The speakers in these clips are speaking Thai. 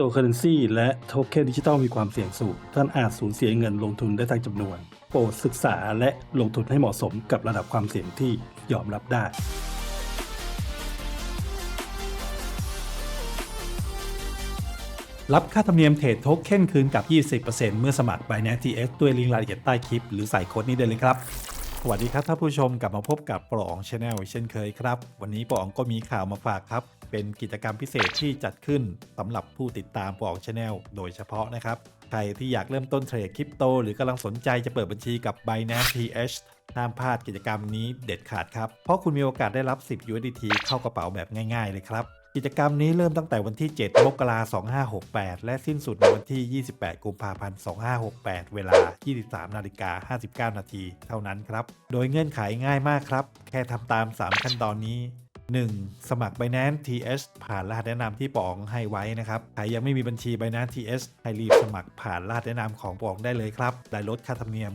โตเคอเรนซีและโทเค็นดิจิทัลมีความเสี่ยงสูง ท่านอาจสูญเสียเงินลงทุนได้ทั้งจำนวน โปรดศึกษาและลงทุนให้เหมาะสมกับระดับความเสี่ยงที่ยอมรับได้รับค่าธรรมเนียมเทรดโทเค็นคืนกับ 20%เมื่อสมัคร Binance TX ด้วยลิงก์รายละเอียดใต้คลิป หรือใส่โค้ดนี้ได้เลยครับ สวัสดีครับท่านผู้ชมกลับมาพบกับปลอองชาแนลเช่นเคยครับ วันนี้ปลอองก็มีข่าวมาฝากครับ เป็นกิจกรรมพิเศษที่จัดขึ้นสำหรับผู้ติดตามปลอองชาแนลโดยเฉพาะนะครับ ใครที่อยากเริ่มต้นเทรดคริปโต หรือกำลังสนใจจะเปิดบัญชีกับ Binance TH ห้ามพลาดกิจกรรมนี้เด็ดขาดครับ เพราะคุณมีโอกาสได้รับ 10 USDT เข้ากระเป๋าแบบง่าย ๆ เลยครับ กิจกรรมนี้เริ่มตั้งแต่วันที่ 7 มกราคม 2568 และสิ้นสุดในวันที่ 28 กุมภาพันธ์ 2568 เวลา 23 นาฬิกา 59 นาที เท่านั้นครับ โดยเงื่อนไขง่ายมากครับ แค่ทำตาม 3 ขั้นตอนนี้ 1. สมัคร Binance TH ผ่านรหัสแนะนำที่ปอองให้ไว้นะครับใครยังไม่มีบัญชี Binance TH ให้รีบสมัครผ่านรหัสแนะนำของปอองได้เลยครับ ได้ลดค่าธรรมเนียม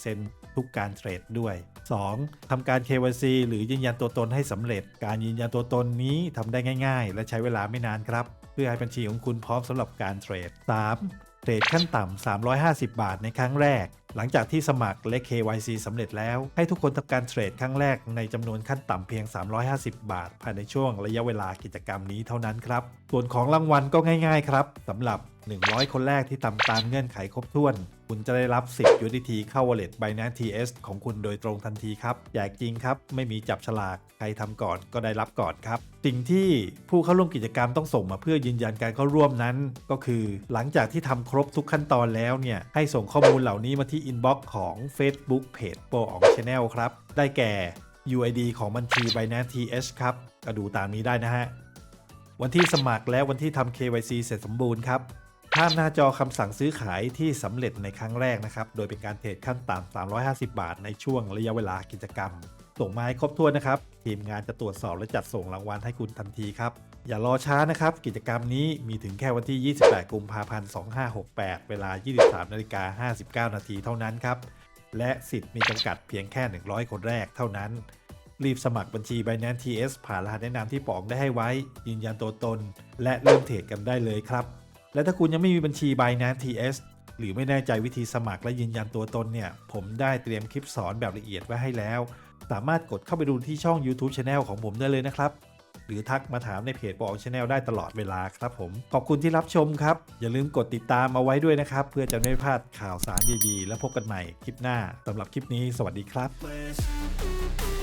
20%ทุกการเทรดด้วย 2. ทำการ KYC หรือยืนยันตัวตนให้สำเร็จ การยืนยันตัวตนนี้ทำได้ง่าย ๆ และใช้เวลาไม่นานครับ เพื่อให้บัญชีของคุณพร้อมสำหรับการเทรด 3. เทรดขั้นต่ำ350 บาทในครั้งแรก หลังจากที่สมัครและ KYC สำเร็จแล้วให้ทุกคนทำการเทรดครั้งแรกในจำนวนขั้นต่ำเพียง 350 บาท ภายในช่วงระยะเวลากิจกรรมนี้เท่านั้นครับ ส่วนของรางวัลก็ง่าย ๆ ครับสำหรับ 100 คนแรกที่ทำตามเงื่อนไขครบถ้วน คุณจะได้รับ 10 UDT เข้า Wallet Binance TS ของคุณโดยตรงทันทีครับแจกจริงครับ ไม่มีจับฉลาก ใครทำก่อนก็ได้รับก่อนครับ สิ่งที่ผู้เข้าร่วมกิจกรรมต้องส่งมาเพื่อยืนยันการเข้าร่วมนั้น ก็คือหลังจากที่ทำครบทุกขั้นตอนแล้วเนี่ย ให้ส่งข้อมูลเหล่านี้มาที่ inbox ของ Facebook Page โปรออง Channel ครับ ได้แก่ UID ของบัญชี Binance TS ครับก็ดูตามนี้ได้นะฮะวันที่สมัครและวันที่ทำ KYC เสร็จสมบูรณ์ครับ ภาพหน้าจอคำสั่งซื้อขายที่สำเร็จในครั้งแรกนะครับ โดยเป็นการเทรดขั้นต่ำ350 บาท ในช่วงระยะเวลากิจกรรม ส่งมาให้ครบถ้วนนะครับ ทีมงานจะตรวจสอบและจัดส่งรางวัลให้คุณทันทีครับ อย่ารอช้านะครับ กิจกรรมนี้มีถึงแค่วันที่ 28 กุมภาพันธ์ 2568 เวลา 23นาฬิกา59 นาทีเท่านั้นครับ และสิทธิ์มีจำกัดเพียงแค่ 100 คนแรกเท่านั้น รีบสมัครบัญชี Binance TS ผ่านรหัสแนะนำที่ปองได้ให้ไว้ ยืนยันตัวตน และเริ่มเทรดกันได้เลยครับ และถ้าคุณยังไม่มีบัญชี Binance TS หรือไม่แน่ใจวิธีสมัครและยืนยันตัวตนเนี่ย ผมได้เตรียมคลิปสอนแบบละเอียดไว้ให้แล้ว สามารถกดเข้าไปดูที่ช่อง YouTube Channel ของผมได้เลยนะครับ หรือทักมาถามในเพจปองชาแนลได้ตลอดเวลาครับผม ขอบคุณที่รับชมครับ อย่าลืมกดติดตามเอาไว้ด้วยนะครับ เพื่อจะไม่พลาดข่าวสารดีๆ และพบกันใหม่คลิปหน้าสำหรับคลิปนี้ สวัสดีครับ place